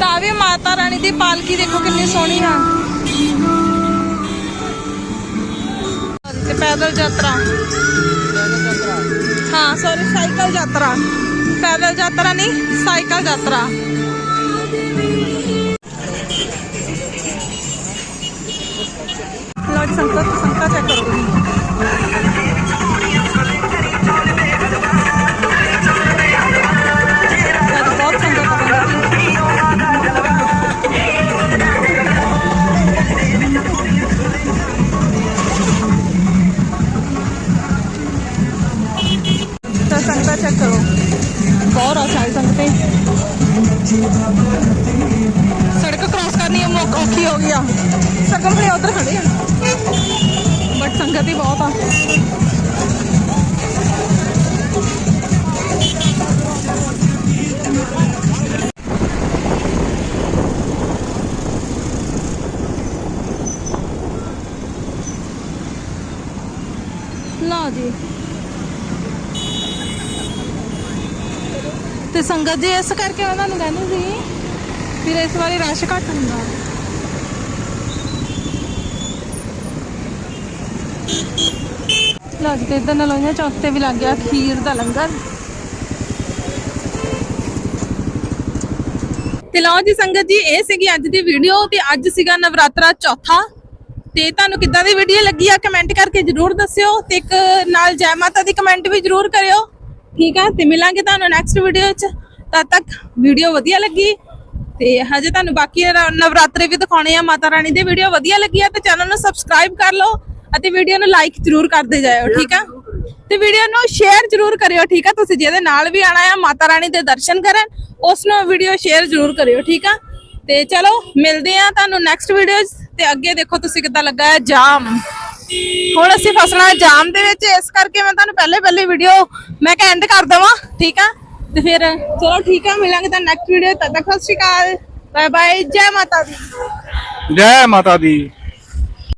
ਤਾਂ ਵੀ ਮਾਤਾ ਰਾਣੀ ਦੀ ਪਾਲਕੀ ਦੇਖੋ ਕਿੰਨੀ ਸੋਹਣੀ ਆ। ਤੇ ਪੈਦਲ ਯਾਤਰਾ। ਹਾਂ ਸੌਰੀ ਸਾਈਕਲ ਯਾਤਰਾ। ਪੈਦਲ ਯਾਤਰਾ ਨਹੀਂ, ਸਾਈਕਲ ਯਾਤਰਾ। ਲਓ ਸੰਗਤ ਸੰਗਤਾਂ ਚੈੱਕ ਕਰੋ ਬਹੁਤ ਸੰਗਤ ਸੰਗਤ ਸੰਗਤਾਂ ਚੈੱਕ ਕਰੋ। ਬਹੁਤ ਰਸ਼ ਆਈ ਸੰਗਤੇ ਸੜਕ ਕ੍ਰਾਸ ਕਰਨੀ ਮੌਕ ਔਖੀ ਹੋ ਗਈ ਆ। ਸਰਕਲ ਵਾਲੇ ਉਧਰ ਖੜੇ ਆ। ਬਟ ਸੰਗਤ ਹੀ ਬਹੁਤ ਆ। ਤੇ ਸੰਗਤ ਜੀ, ਇਸ ਕਰਕੇ ਉਹਨਾਂ ਨੂੰ ਕਹਿੰਦੇ ਸੀ ਫਿਰ ਇਸ ਵਾਰੀ ਰਸ਼ ਘੱਟ ਹੁੰਦਾ। ਲਓ ਤੇ ਇਧਰ ਨਲੋਈਆਂ ਚੌਕ ਤੇ ਵੀ ਲੱਗ ਗਿਆ, ਖੀਰ ਦਾ ਲੰਗਰ। ਤੇ ਲਓ ਜੀ ਸੰਗਤ ਜੀ, ਇਹ ਸੀਗੀ ਅੱਜ ਦੀ ਵੀਡੀਓ ਤੇ ਅੱਜ ਸੀਗਾ ਨਵਰਾਤਰਾ ਚੌਥਾ। ਤੇ ਤੁਹਾਨੂੰ ਕਿੱਦਾਂ ਦੀ ਵੀਡੀਓ ਲੱਗੀ ਆ ਕਮੈਂਟ ਕਰਕੇ ਜਰੂਰ ਦੱਸਿਓ ਤੇ ਇੱਕ ਨਾਲ ਜੈ ਮਾਤਾ ਦੀ ਕਮੈਂਟ ਵੀ ਜਰੂਰ ਕਰਿਓ। ਠੀਕ ਆ, ਤੇ ਮਿਲਾਂਗੇ ਤੁਹਾਨੂੰ ਨੈਕਸਟ ਵੀਡੀਓ 'ਚ। ਤਦ ਤੱਕ ਵੀਡੀਓ ਵਧੀਆ ਲੱਗੀ ਤੇ ਹਜੇ ਤੁਹਾਨੂੰ ਬਾਕੀ ਨਵਰਾਤਰੇ ਵੀ ਦਿਖਾਉਣੇ ਆ ਮਾਤਾ ਰਾਣੀ ਦੇ ਵੀਡੀਓ। ਵਧੀਆ ਲੱਗੀ ਆ ਤੇ ਚੈਨਲ ਨੂੰ ਸਬਸਕ੍ਰਾਈਬ ਕਰ ਲਓ ਅਤੇ ਵੀਡੀਓ ਨੂੰ ਲਾਈਕ ਜਰੂਰ ਕਰਦੇ ਜਾਇਓ ਠੀਕ ਆ? ਤੇ ਵੀਡੀਓ ਨੂੰ ਸ਼ੇਅਰ ਜਰੂਰ ਕਰਿਓ ਠੀਕ ਆ? ਤੁਸੀਂ ਜਿਹਦੇ ਨਾਲ ਵੀ ਆਣਾ ਆ ਮਾਤਾ ਰਾਣੀ ਦੇ ਦਰਸ਼ਨ ਕਰਨ ਉਸ ਨੂੰ ਵੀਡੀਓ ਸ਼ੇਅਰ ਜਰੂਰ ਕਰਿਓ ਠੀਕ ਆ? ਤੇ ਚਲੋ ਮਿਲਦੇ ਆ ਤੁਹਾਨੂੰ ਨੈਕਸਟ ਵੀਡੀਓ ਤੇ ਅੱਗੇ ਦੇਖੋ ਤੁਸੀਂ ਕਿੱਦਾਂ ਲੱਗਾ ਹੈ ਜਾਮ। ਹੁਣ ਅਸੀਂ ਫਸਣਾ ਜਾਮ ਦੇ ਵਿੱਚ ਇਸ ਕਰਕੇ ਮੈਂ ਤੁਹਾਨੂੰ ਪਹਿਲੇ ਪਹਿਲੇ ਵੀਡੀਓ ਮੈਂ ਐਂਡ ਕਰ ਦਵਾਂ ਠੀਕ ਆ? ਤੇ ਫਿਰ ਚਲੋ ਠੀਕ ਆ, ਮਿਲਾਂਗੇ ਤਾਂ ਨੈਕਸਟ ਵੀਡੀਓ ਤਦ ਤੱਕ ਸਤਿ ਸ਼੍ਰੀ ਅਕਾਲ। ਬਾਏ ਬਾਏ ਜੈ ਮਾਤਾ ਦੀ। ਜੈ ਮਾਤਾ ਦੀ।